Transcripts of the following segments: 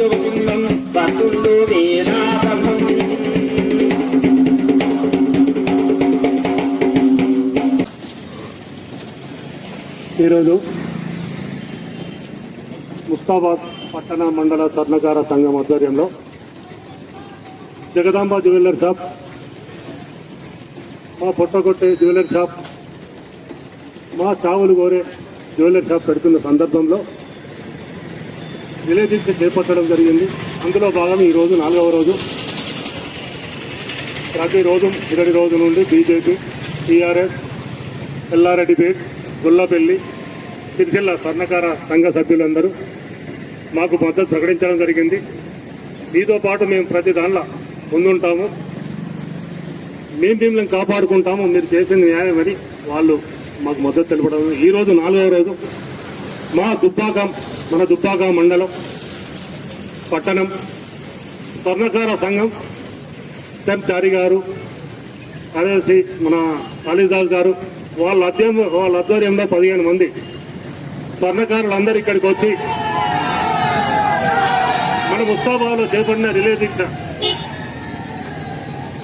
ఈరోజు ముస్తాబాద్ పట్టణ మండల స్వర్ణకార సంఘం ఆధ్వర్యంలో జగదాంబ జ్యువెలర్ షాప్ మా పొట్టగొట్టే జ్యువెలర్ షాప్ మా చావులు కోరే జ్యువెలర్ షాప్ పెడుతున్న సందర్భంలో విలే దీక్ష చేపట్టడం జరిగింది. అందులో భాగం ఈరోజు నాలుగవ రోజు. ప్రతిరోజు ఇరవై రోజు నుండి బీజేపీ టీఆర్ఎస్ ఎల్లారెడ్డిపేట్ గుల్లపల్లి సిరిసిల్ల స్వర్ణకార సంఘ సభ్యులందరూ మాకు మద్దతు ప్రకటించడం జరిగింది. మీతో పాటు మేము ప్రతి దానిలో ముందుంటాము. మేము మిమ్మల్ని కాపాడుకుంటాము. మీరు చేసిన న్యాయం అని వాళ్ళు మాకు మద్దతు తెలపడం. ఈ రోజు నాలుగవ రోజు. మా దుబ్బాకం మన దుబ్బాక మండలం పట్టణం స్వర్ణకార సంఘం ఎం చారి గారు అనేసి మన కాళీదాస్ గారు వాళ్ళ అధ్యయం వాళ్ళ ఆధ్వర్యంలో పదిహేను మంది స్వర్ణకారులందరూ ఇక్కడికి వచ్చి మన ముస్తాబాలో చేపడిన రిలే దీక్ష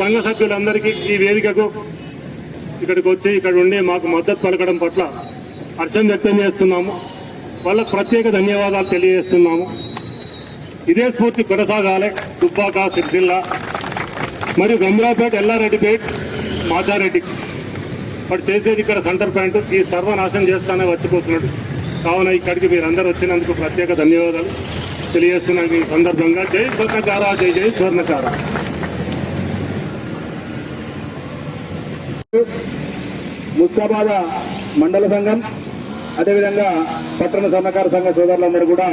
సంఘ సభ్యులందరికీ ఈ వేదికకు ఇక్కడికి వచ్చి ఇక్కడ ఉండి మాకు మద్దతు పలకడం పట్ల హర్షం వ్యక్తం చేస్తున్నాము. వాళ్ళకు ప్రత్యేక ధన్యవాదాలు తెలియజేస్తున్నాము. ఇదే స్ఫూర్తి కొనసాగాలి. దుబ్బాక సిరిసిల్ల మరియు గంభీరాపేట ఎల్లారెడ్డిపేట్ మాచారెడ్డి. వాడు చేసేది ఇక్కడ సెంటర్ పాయింట్. ఈ సర్వనాశనం చేస్తానే వచ్చిపోతున్నాడు. కావున ఇక్కడికి మీరందరూ వచ్చినందుకు ప్రత్యేక ధన్యవాదాలు తెలియజేస్తున్నాను ఈ సందర్భంగా. జై స్వర్ణకార జై జై స్వర్ణకార. ముస్తాబాద మండల సంఘం అదేవిధంగా పట్టణ సన్నకార సంఘ సోదరులందరూ కూడా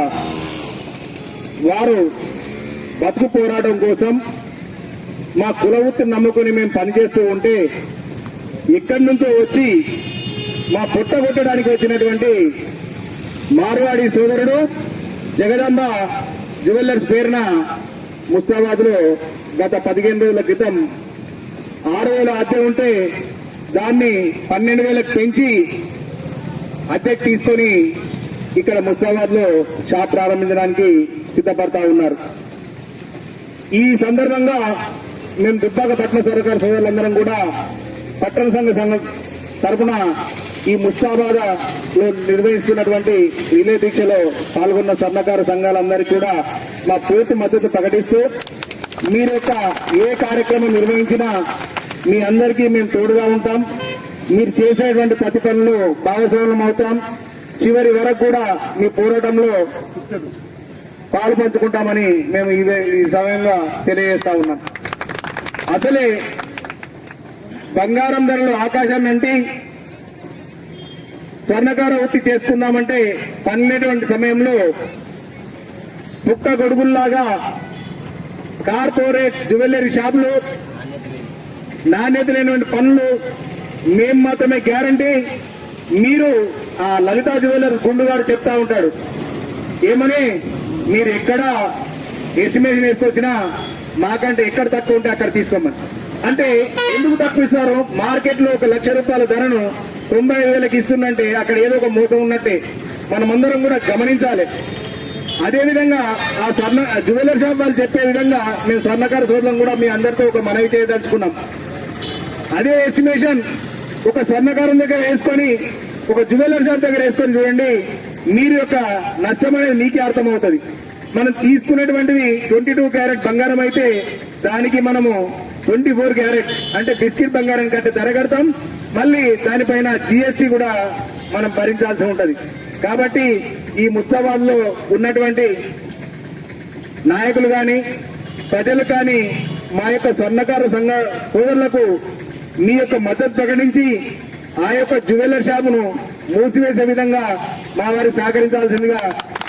వారు బతుకు పోరాటం కోసం మా కుల వృత్తిని నమ్ముకుని మేము పనిచేస్తూ ఉంటే ఇక్కడి నుంచో వచ్చి మా పుట్ట కొట్టడానికి వచ్చినటువంటి మార్వాడి సోదరుడు జగదంబ జ్యువెలర్స్ పేరున ముస్తాబాద్లో గత పదిహేను రోజుల క్రితం ఆరు వేల అద్దె ఉంటే దాన్ని పన్నెండు వేలకు పెంచి అద్దెకు తీసుకొని ఇక్కడ ముస్తాబాద్లో షాప్ ప్రారంభించడానికి సిద్ధపడతా ఉన్నారు. ఈ సందర్భంగా మేము దుబ్బాక పట్టణ సర్కార్ సోదరులందరం కూడా పట్టణ సంఘ సంఘ తరఫున ఈ ముస్తాబాద లో నిర్వహిస్తున్నటువంటి రిలే దీక్షలో పాల్గొన్న స్వర్ణకార సంఘాలందరికీ కూడా మా పూర్తి మద్దతు ప్రకటిస్తూ మీరు యొక్క ఏ కార్యక్రమం నిర్వహించినా మీ అందరికీ మేము తోడుగా ఉంటాం. మీరు చేసేటువంటి ప్రతి పనులు భాగస్వామ్యం అవుతాం. చివరి వరకు కూడా మీ పోరాటంలో పాలు పంచుకుంటామని మేము ఇదే ఈ సమయంలో తెలియజేస్తా ఉన్నాం. అసలే బంగారం ధరలు ఆకాశాన్ని అంటే స్వర్ణకార వృత్తి చేసుకుందామంటే పన్నెటువంటి సమయంలో పుక్క గొడుగుల్లాగా కార్పొరేట్ జ్యువెలరీ షాపులు నాణ్యత లేనటువంటి పనులు మేము మాత్రమే గ్యారంటీ. మీరు ఆ లలితా జ్యువెలర్ గుండు గారు చెప్తా ఉంటాడు ఏమని? మీరు ఎక్కడ ఎస్టిమేషన్ వేసుకొచ్చినా మాకంటే ఎక్కడ తక్కువ ఉంటే అక్కడ తీసుకోమని. అంటే ఎందుకు తక్కువ ఇస్తారు? మార్కెట్లో ఒక లక్ష రూపాయల ధరను తొంభై వేలకు ఇస్తుందంటే అక్కడ ఏదో ఒక మూత ఉన్నట్టే. మనమందరం కూడా గమనించాలి. అదే విధంగా ఆ స్వర్ణ జ్యువెలర్ షాప్ వాళ్ళు చెప్పే విధంగా మేము స్వర్ణకార సోదరులను కూడా మీ అందరితో ఒక మనవి చేయదలుచుకున్నాం. అదే ఎస్టిమేషన్ ఒక స్వర్ణకారం దగ్గర వేసుకొని ఒక జ్యువెలర్ షాప్ దగ్గర వేసుకొని చూడండి మీరు యొక్క నష్టం అనేది మీకే అర్థమవుతుంది. మనం తీసుకునేటువంటిది ట్వంటీ టూ క్యారెట్ బంగారం అయితే దానికి మనము ట్వంటీ ఫోర్ క్యారెట్ అంటే బిస్కెట్ బంగారం కంటే ధర కడతాం. మళ్ళీ దానిపైన జిఎస్టీ కూడా మనం భరించాల్సి ఉంటుంది. కాబట్టి ఈ ముస్తాబాద్ ఉన్నటువంటి నాయకులు కానీ ప్రజలు కానీ మా యొక్క స్వర్ణకార సంఘ సోదరులకు మీ యొక్క మద్దతు ప్రకటించి ఆ యొక్క జ్యువెలర్ షాపును మూసివేసే విధంగా మా వారి సహకరించాల్సిందిగా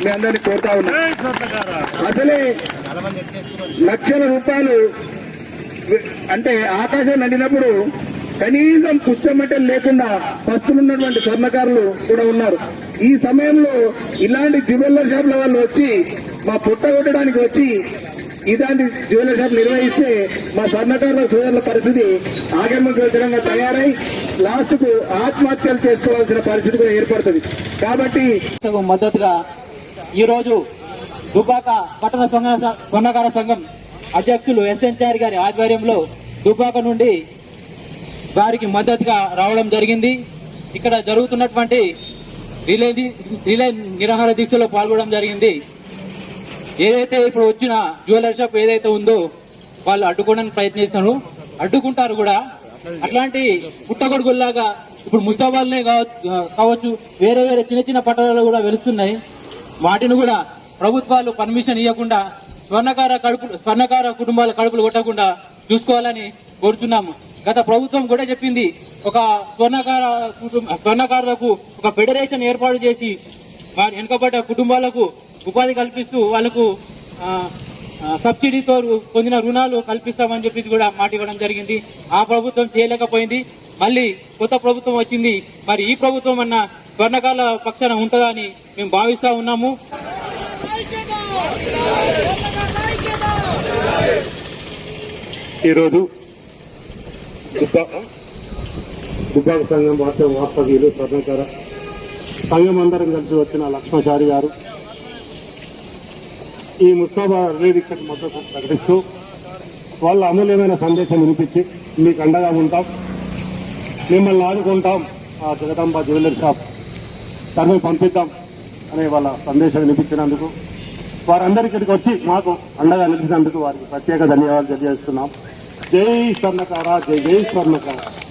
మీ అందరినీ కోరుతా ఉన్నాం. అసలే లక్షల రూపాయలు అంటే ఆకాశం నడినప్పుడు కనీసం పుచ్చమట్టలు లేకుండా పస్తులున్నటువంటి స్వర్ణకారులు కూడా ఉన్నారు. ఈ సమయంలో ఇలాంటి జ్యువెలర్ షాపుల వాళ్ళు వచ్చి మా పుట్ట కొట్టడానికి వచ్చి ఇలాంటి జ్యువెలర్ షాప్ నిర్వహిస్తే మా స్వర్ణకారుల సోదరుల పరిస్థితి ఆగమగోచరంగా తయారై లాస్ట్కు ఆత్మహత్యలు చేసుకోవాల్సిన పరిస్థితి కూడా ఏర్పడుతుంది. కాబట్టి మద్దతుగా ఈరోజు దుబ్బాక పట్టణ స్వర్ణ- స్వర్ణకార సంఘం అధ్యక్షులు ఎస్ఎన్ చారి గారి ఆధ్వర్యంలో దుబ్బాక నుండి వారికి మద్దతుగా రావడం జరిగింది. ఇక్కడ జరుగుతున్నటువంటి రిలే రిలే నిరాహార దీక్షలో పాల్గొనడం జరిగింది. ఏదైతే ఇప్పుడు వచ్చిన జ్యువెలరీ షాప్ ఏదైతే ఉందో వాళ్ళు అడ్డుకోవడానికి ప్రయత్నిస్తున్నారు. అడ్డుకుంటారు కూడా. అట్లాంటి పుట్టగొడుగుల్లాగా ఇప్పుడు ముస్తాబాల్నే కావచ్చు వేరే వేరే చిన్న చిన్న పట్టణాలు కూడా వెలుస్తున్నాయి. వాటిని కూడా ప్రభుత్వాలు పర్మిషన్ ఇవ్వకుండా స్వర్ణకార కడుపు స్వర్ణకార కుటుంబాల కడుపులు కొట్టకుండా చూసుకోవాలని కోరుతున్నాము గత ప్రభుత్వం కూడా చెప్పింది ఒక స్వర్ణకార కుటుంబ స్వర్ణకారులకు ఒక ఫెడరేషన్ ఏర్పాటు చేసి వారి వెనుకబడ్డ కుటుంబాలకు ఉపాధి కల్పిస్తూ వాళ్ళకు సబ్సిడీతో పొందిన రుణాలు కల్పిస్తామని చెప్పేసి కూడా మాట ఇవ్వడం జరిగింది. ఆ ప్రభుత్వం చేయలేకపోయింది. మళ్ళీ కొత్త ప్రభుత్వం వచ్చింది. మరి ఈ ప్రభుత్వం అన్న స్వర్ణకాల పక్షాన ఉంటుందా అని మేము భావిస్తా ఉన్నాము. ఈరోజు దుబ్బా దుబ్బాక సంఘం వాస్తవ వాస్తవ్యులు స్వర్ణకార సంఘం అందరం కలిసి వచ్చిన లక్ష్మచారి గారు. ఈ ముస్తాబా రిలే మద్దతు ప్రకటిస్తూ వాళ్ళ అమూల్యమైన సందేశం వినిపించి మీకు అండగా ఉంటాం. మిమ్మల్ని ఆదుకుంటాం. ఆ జగదాంబ జ్యువెలరీ షాప్ తను పంపిద్దాం అనే వాళ్ళ సందేశం వినిపించినందుకు వారందరి ఇక్కడికి వచ్చి మాకు అండగా నిలిచినందుకు వారికి ప్రత్యేక ధన్యవాదాలు తెలియజేస్తున్నాం. జై స్వర్ణకార జై జై స్వర్ణకార.